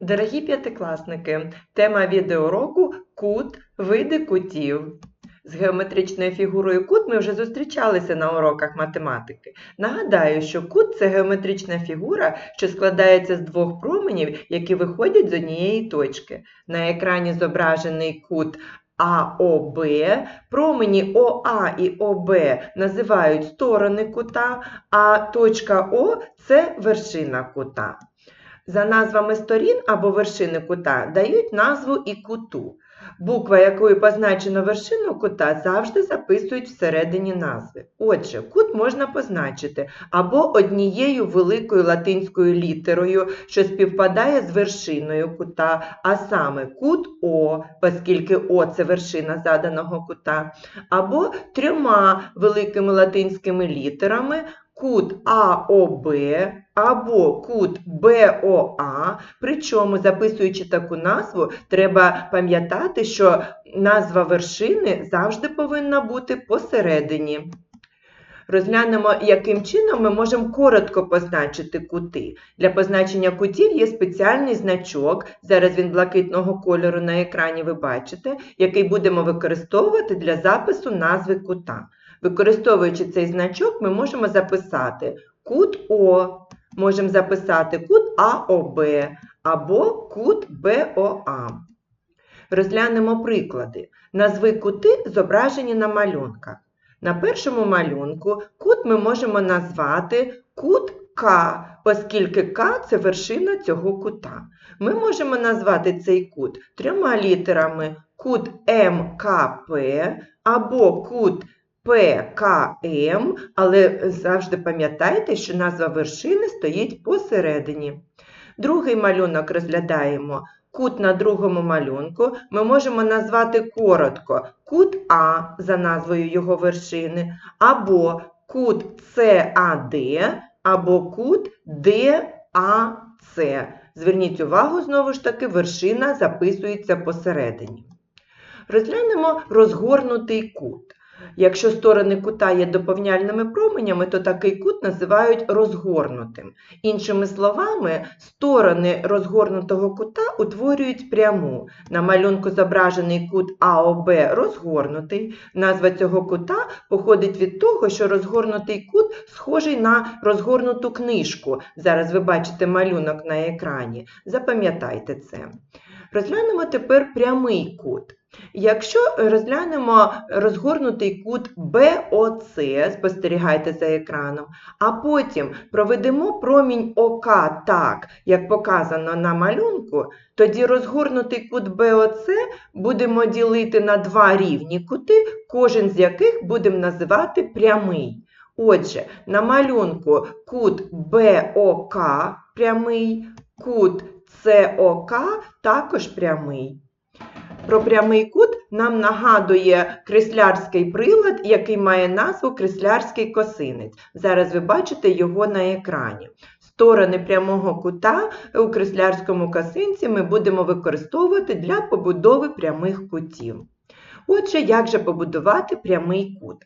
Дорогі п'ятикласники, тема відеоуроку кут, види кутів. З геометричною фігурою кут ми вже зустрічалися на уроках математики. Нагадаю, що кут це геометрична фігура, що складається з двох променів, які виходять з однієї точки. На екрані зображений кут АОБ. Промені ОА і ОБ називають сторони кута, а точка О це вершина кута. За назвами сторін або вершини кута дають назву і куту. Буква, якою позначено вершину кута, завжди записують всередині назви. Отже, кут можна позначити або однією великою латинською літерою, що співпадає з вершиною кута, а саме кут О, оскільки О це вершина заданого кута, або трьома великими латинськими літерами кут АОБ або кут БОА. Причому, записуючи таку назву, треба пам'ятати, що назва вершини завжди повинна бути посередині. Розглянемо, яким чином ми можемо коротко позначити кути. Для позначення кутів є спеціальний значок, зараз він блакитного кольору на екрані ви бачите, який будемо використовувати для запису назви кута. Використовуючи цей значок, ми можемо записати кут О, можемо записати кут АОБ або кут БОА. Розглянемо приклади. Назви кути зображені на малюнках. На першому малюнку кут ми можемо назвати кут К, оскільки К це вершина цього кута. Ми можемо назвати цей кут трьома літерами кут МКП або кут ПКМ, але завжди пам'ятайте, що назва вершини стоїть посередині. Другий малюнок розглядаємо. Кут на другому малюнку ми можемо назвати коротко кут А за назвою його вершини, або кут САД, або кут ДАЦ. Зверніть увагу, знову ж таки, вершина записується посередині. Розглянемо розгорнутий кут. Якщо сторони кута є доповняльними променями, то такий кут називають розгорнутим. Іншими словами, сторони розгорнутого кута утворюють пряму. На малюнку зображений кут АОБ розгорнутий. Назва цього кута походить від того, що розгорнутий кут схожий на розгорнуту книжку. Зараз ви бачите малюнок на екрані. Запам'ятайте це. Розглянемо тепер прямий кут. Якщо розглянемо розгорнутий кут БОЦ, спостерігайте за екраном, а потім проведемо промінь ОК так, як показано на малюнку, тоді розгорнутий кут БОЦ будемо ділити на два рівні кути, кожен з яких будемо називати прямий. Отже, на малюнку кут БОК прямий, кут СОК також прямий. Про прямий кут нам нагадує креслярський прилад, який має назву креслярський косинець. Зараз ви бачите його на екрані. Сторони прямого кута у креслярському косинці ми будемо використовувати для побудови прямих кутів. Отже, як же побудувати прямий кут?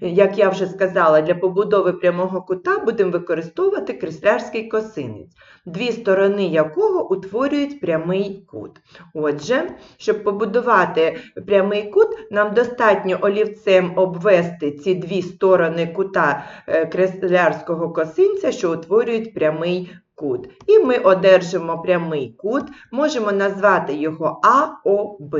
Як я вже сказала, для побудови прямого кута будемо використовувати креслярський косинець, дві сторони якого утворюють прямий кут. Отже, щоб побудувати прямий кут, нам достатньо олівцем обвести ці дві сторони кута е, креслярського косинця, що утворюють прямий кут. І ми одержимо прямий кут, можемо назвати його АОБ.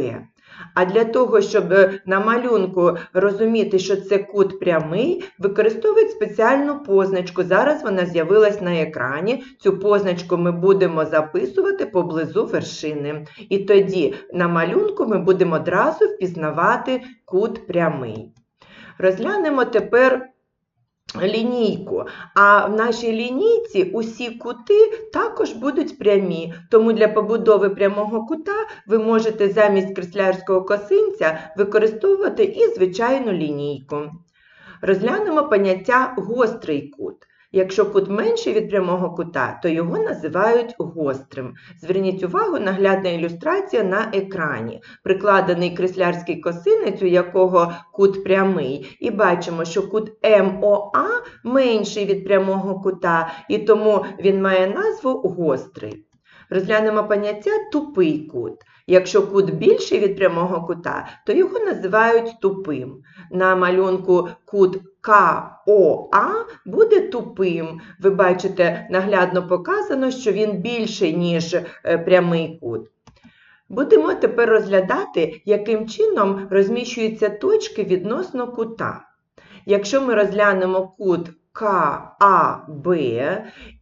А для того, щоб е, на малюнку розуміти, що це кут прямий, використовують спеціальну позначку. Зараз вона з'явилась на екрані. Цю позначку ми будемо записувати поблизу вершини. І тоді на малюнку ми будемо одразу впізнавати кут прямий. Розглянемо тепер лінійку. А в нашій лінійці усі кути також будуть прямі. Тому для побудови прямого кута ви можете замість креслярського косинця використовувати і звичайну лінійку. Розглянемо поняття гострий кут. Якщо кут менший від прямого кута, то його називають гострим. Зверніть увагу, наглядна ілюстрація на екрані. Прикладений креслярський косинець, у якого кут прямий, і бачимо, що кут МОА менший від прямого кута, і тому він має назву гострий. Розглянемо поняття тупий кут. Якщо кут більший від прямого кута, то його називають тупим. На малюнку кут КОА буде тупим. Ви бачите, наглядно показано, що він більший, ніж е, прямий кут. Будемо тепер розглядати, яким чином розміщуються точки відносно кута. Якщо ми розглянемо кут КАБ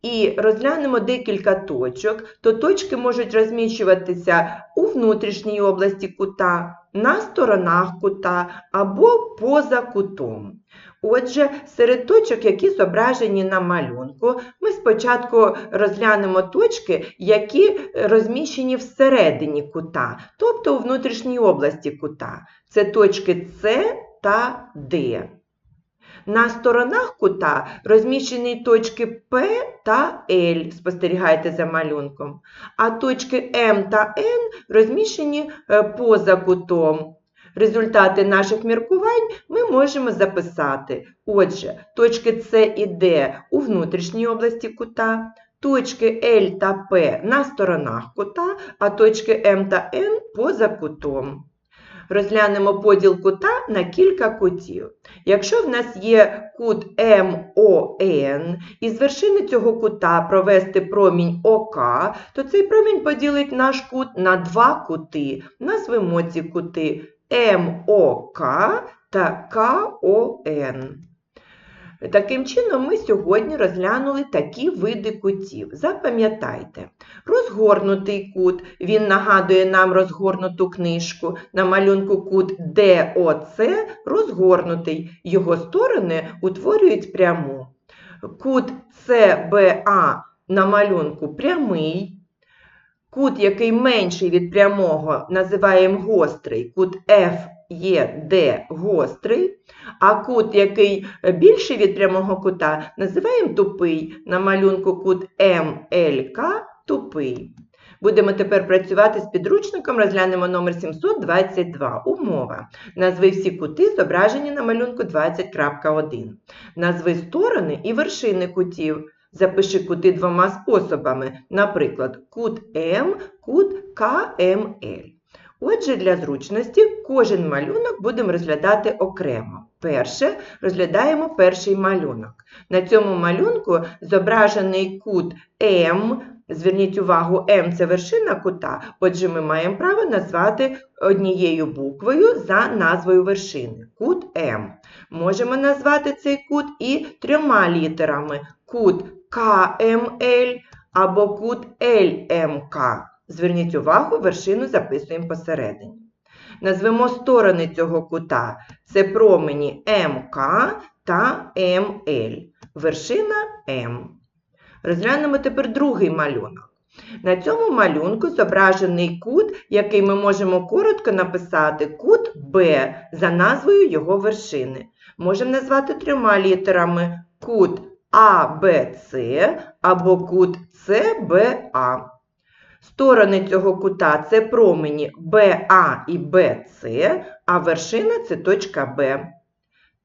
і розглянемо декілька точок, то точки можуть розміщуватися у внутрішній області кута, на сторонах кута або поза кутом. Отже, серед точок, які зображені на малюнку, ми спочатку розглянемо точки, які розміщені всередині кута, тобто у внутрішній області кута. Це точки С та Д. На сторонах кута розміщені точки П та Л, спостерігайте за малюнком, а точки М та Н розміщені е, поза кутом. Результати наших міркувань ми можемо записати. Отже, точки С і Д у внутрішній області кута, точки Л та П на сторонах кута, а точки М та Н поза кутом. Розглянемо поділ кута на кілька кутів. Якщо в нас є кут МОН, і з вершини цього кута провести промінь ОК, то цей промінь поділить наш кут на два кути. Назвемо ці кути МОК та КОН. Таким чином, ми сьогодні розглянули такі види кутів. Запам'ятайте, розгорнутий кут, він нагадує нам розгорнуту книжку. На малюнку кут ДОЦ розгорнутий, його сторони утворюють пряму. Кут ЦБА на малюнку прямий. Кут, який менший від прямого, називаємо гострий, кут FED гострий, а кут, який більший від прямого кута, називаємо тупий. На малюнку кут МЛК тупий. Будемо тепер працювати з підручником, розглянемо номер 722. Умова. Назви всі кути, зображені на малюнку 20.1. Назви сторони і вершини кутів. Запиши кути двома способами, наприклад, кут М, кут КМЛ. Отже, для зручності кожен малюнок будемо розглядати окремо. Перше, розглядаємо перший малюнок. На цьому малюнку зображений кут М. Зверніть увагу, М це вершина кута, отже, ми маємо право назвати однією буквою за назвою вершини. Кут М. Можемо назвати цей кут і трьома літерами. Кут КМЛ або кут ЛМК. Зверніть увагу, вершину записуємо посередині. Назвемо сторони цього кута. Це промені МК та МЛ. Вершина М. Розглянемо тепер другий малюнок. На цьому малюнку зображений кут, який ми можемо коротко написати кут Б за назвою його вершини. Можемо назвати трьома літерами кут АБЦ або кут СБА. Сторони цього кута це промені БА і БЦ, а вершина це точка Б.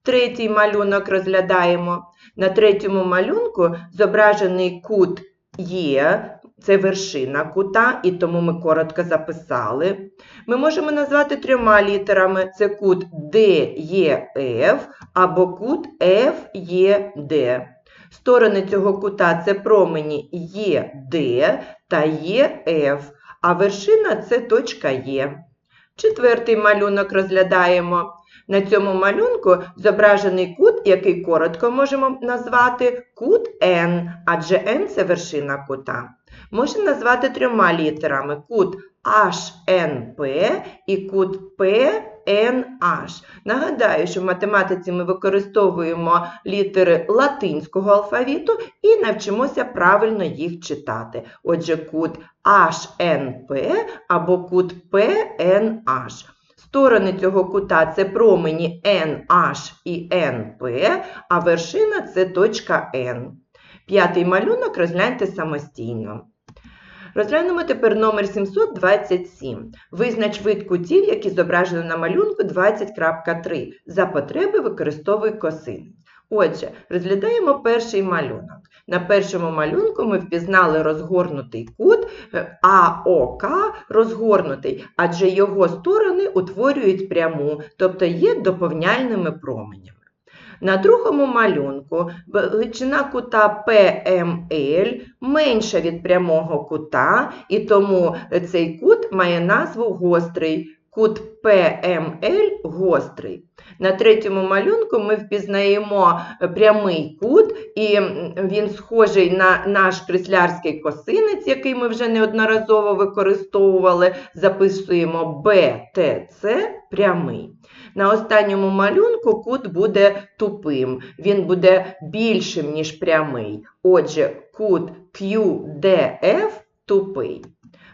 Третій малюнок розглядаємо. На третьому малюнку зображений кут Є, це вершина кута, і тому ми коротко записали. Ми можемо назвати трьома літерами: це кут ДЕФ або кут ФЕД. Сторони цього кута це промені ЄД та ЄФ, а вершина це точка Є. Четвертий малюнок розглядаємо. На цьому малюнку зображений кут, який коротко можемо назвати кут N, адже N – це вершина кута. Можемо назвати трьома літерами кут HNP і кут PNH. Нагадаю, що в математиці ми використовуємо літери латинського алфавіту і навчимося правильно їх читати. Отже, кут HNP або кут PNH. Сторони цього кута це промені NH і NP, а вершина це точка N. П'ятий малюнок розгляньте самостійно. Розглянемо тепер номер 727. Визнач вид кутів, які зображені на малюнку 20.3. За потреби використовуй косинець. Отже, розглядаємо перший малюнок. На першому малюнку ми впізнали розгорнутий кут е, АОК розгорнутий, адже його сторони утворюють пряму, тобто є доповняльними променями. На другому малюнку величина кута PML менша від прямого кута, і тому цей кут має назву гострий. Кут PML гострий. На третьому малюнку ми впізнаємо прямий кут, і він схожий на наш креслярський косинець, який ми вже неодноразово використовували. Записуємо BTC прямий. На останньому малюнку кут буде тупим, він буде більшим, ніж прямий. Отже, кут QDF тупий.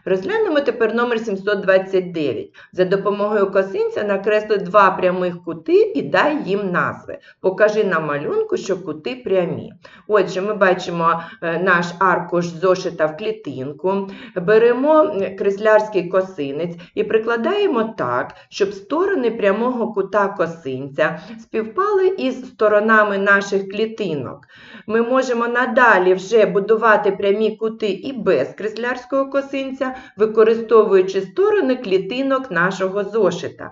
Розглянемо тепер номер 729. За допомогою косинця накресли два прямих кути і дай їм назви. Покажи на малюнку, що кути прямі. Отже, ми бачимо е, наш аркуш зошита в клітинку, беремо е, креслярський косинець і прикладаємо так, щоб сторони прямого кута косинця співпали із сторонами наших клітинок. Ми можемо надалі вже будувати прямі кути і без креслярського косинця, використовуючи сторони клітинок нашого зошита.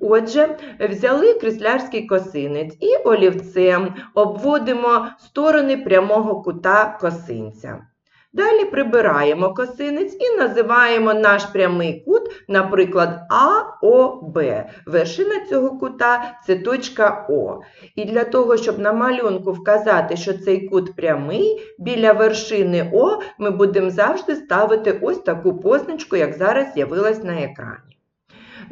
Отже, взяли кріслярський косинець і олівцем обводимо сторони прямого кута косинця. Далі прибираємо косинець і називаємо наш прямий кут, наприклад, АОБ. Вершина цього кута це точка О. І для того, щоб на малюнку вказати, що цей кут прямий, біля вершини О ми будемо завжди ставити ось таку позначку, як зараз з'явилась на екрані.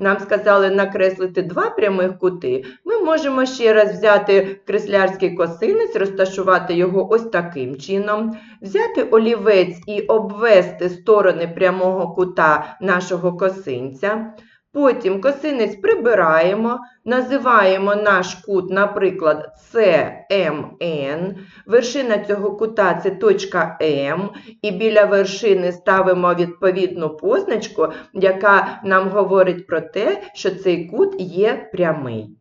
Нам сказали накреслити два прямих кути. Ми можемо ще раз взяти креслярський косинець, розташувати його ось таким чином, взяти олівець і обвести сторони прямого кута нашого косинця. Потім косинець прибираємо, називаємо наш кут, наприклад, CMN. Вершина цього кута це точка М, і біля вершини ставимо відповідну позначку, яка нам говорить про те, що цей кут є прямий.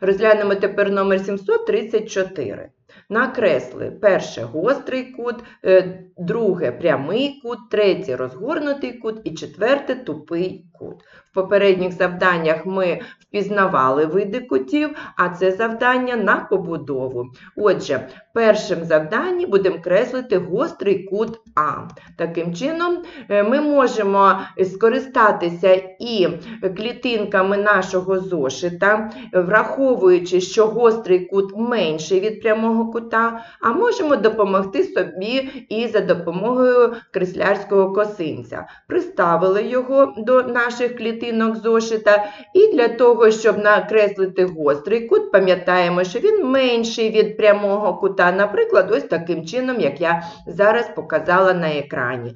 Розглянемо тепер номер 734. Накресли перше гострий кут, е, друге прямий кут, третє розгорнутий кут і четверте тупий кут. В попередніх завданнях ми впізнавали види кутів, а це завдання на побудову. Отже, першим завданні будемо креслити гострий кут А. Таким чином, е, ми можемо скористатися і клітинками нашого зошита, враховуючи, що гострий кут менший від прямого кута, а можемо допомогти собі і за допомогою креслярського косинця. Приставили його до наших клітинок зошита, і для того, щоб накреслити гострий кут, пам'ятаємо, що він менший від прямого кута, наприклад, ось таким чином, як я зараз показала на екрані.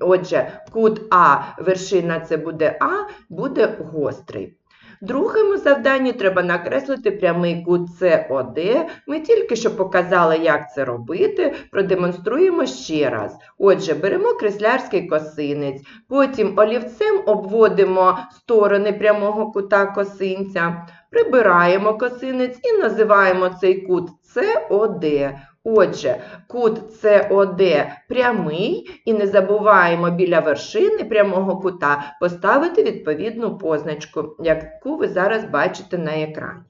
Отже, кут А, вершина це буде А, буде гострий. Другому завданні треба накреслити прямий кут СОД. Ми тільки що показали, як це робити, продемонструємо ще раз. Отже, беремо креслярський косинець, потім олівцем обводимо сторони прямого кута косинця, прибираємо косинець і називаємо цей кут СОД. Отже, кут СОД прямий, і не забуваємо біля вершини прямого кута поставити відповідну позначку, яку ви зараз бачите на екрані.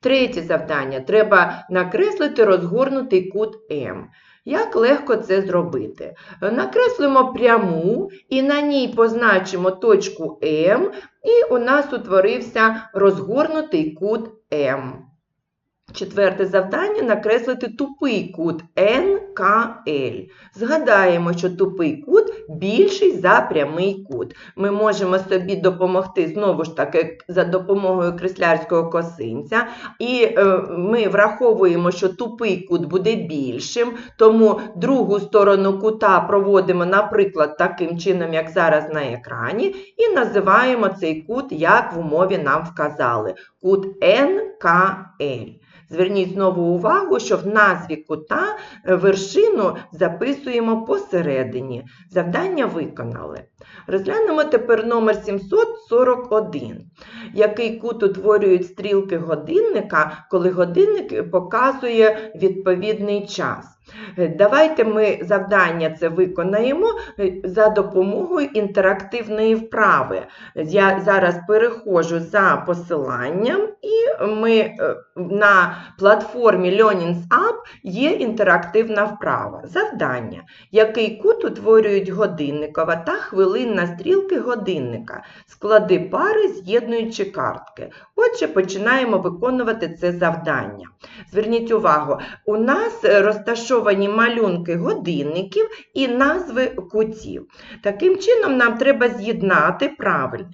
Третє завдання. Треба накреслити розгорнутий кут М. Як легко це зробити? Накреслимо пряму і на ній позначимо точку М, і у нас утворився розгорнутий кут М. Четверте завдання накреслити тупий кут НКЛ. Згадаємо, що тупий кут більший за прямий кут. Ми можемо собі допомогти знову ж таки за допомогою креслярського косинця. І е, ми враховуємо, що тупий кут буде більшим, тому другу сторону кута проводимо, наприклад, таким чином, як зараз на екрані, і називаємо цей кут, як в умові нам вказали, кут НКЛ. Зверніть знову увагу, що в назві кута е, вершину записуємо посередині. Завдання виконали. Розглянемо тепер номер 741. Який кут утворюють стрілки годинника, коли годинник показує відповідний час. Е, Давайте ми завдання це виконаємо е, за допомогою інтерактивної вправи. Я зараз переходжу за посиланням, і ми е, на платформі Learnings App є інтерактивна вправа. Завдання. Який кут утворюють годинникова та хвилинна стрілки годинника. Склади пари, з'єднуючи картки. Отже, починаємо виконувати це завдання. Зверніть увагу, у нас е, розташовані малюнки годинників і назви кутів. Таким чином, нам треба з'єднати правильно.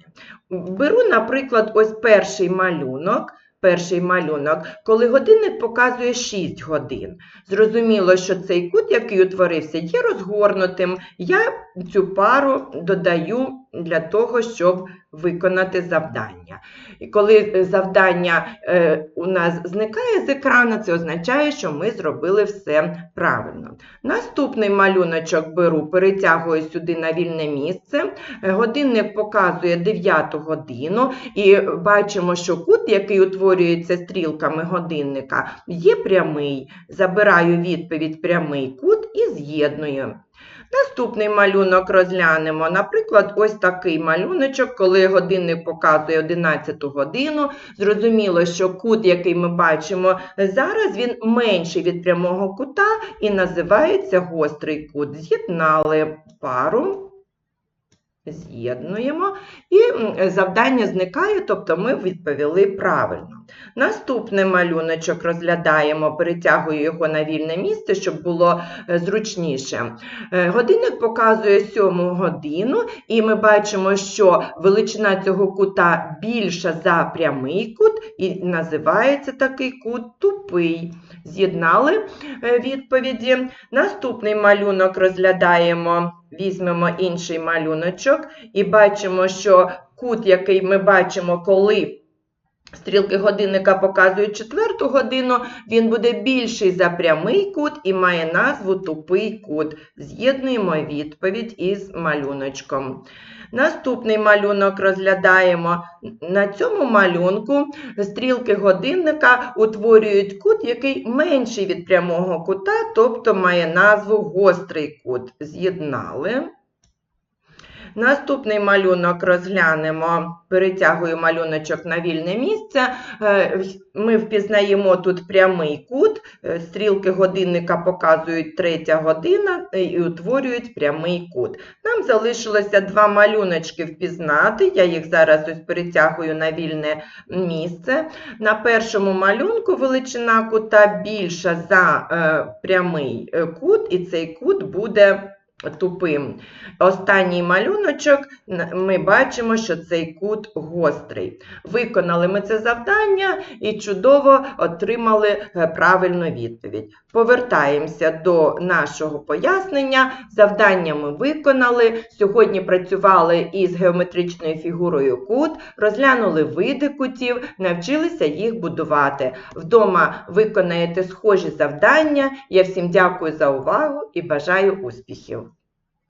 Беру, наприклад, ось перший малюнок. Перший малюнок, коли годинник показує 6 годин. Зрозуміло, що цей кут, який утворився, є розгорнутим. Я цю пару додаю для того, щоб виконати завдання. І коли е, завдання е, у нас зникає з екрану, це означає, що ми зробили все правильно. Наступний малюночок беру, перетягую сюди на вільне місце. Е, Годинник показує 9 годину, і бачимо, що кут, який утворюється стрілками годинника, є прямий. Забираю відповідь прямий кут і з'єдную. Наступний малюнок розглянемо. Наприклад, ось такий малюночок, коли годинник показує 11 годину. Зрозуміло, що кут, який ми бачимо зараз, він менший від прямого кута і називається гострий кут. З'єднали пару. З'єднуємо і завдання зникає, тобто ми відповіли правильно. Наступний малюночок розглядаємо, перетягую його на вільне місце, щоб було е, зручніше. Е, Годинник показує 7 годину, і ми бачимо, що величина цього кута більша за прямий кут, і називається такий кут тупий. З'єднали е, відповіді. Наступний малюнок розглядаємо, візьмемо інший малюночок і бачимо, що кут, який ми бачимо, коли стрілки годинника показують четверту годину, він буде більший за прямий кут і має назву тупий кут. З'єднуємо відповідь із малюночком. Наступний малюнок розглядаємо. На цьому малюнку стрілки годинника утворюють кут, який менший від прямого кута, тобто має назву гострий кут. З'єднали. Наступний малюнок розглянемо, перетягую малюночок на вільне місце. Е, Ми впізнаємо тут прямий кут, е, стрілки годинника показують третя година е, і утворюють прямий кут. Нам залишилося два малюночки впізнати, я їх зараз ось перетягую на вільне місце. На першому малюнку величина кута більша за прямий кут, і цей кут буде тупим. Останній малюночок ми бачимо, що цей кут гострий. Виконали ми це завдання і чудово отримали е, правильну відповідь. Повертаємося до нашого пояснення. Завдання ми виконали. Сьогодні працювали із геометричною фігурою кут, розглянули види кутів, навчилися їх будувати. Вдома виконаєте схожі завдання. Я всім дякую за увагу і бажаю успіхів!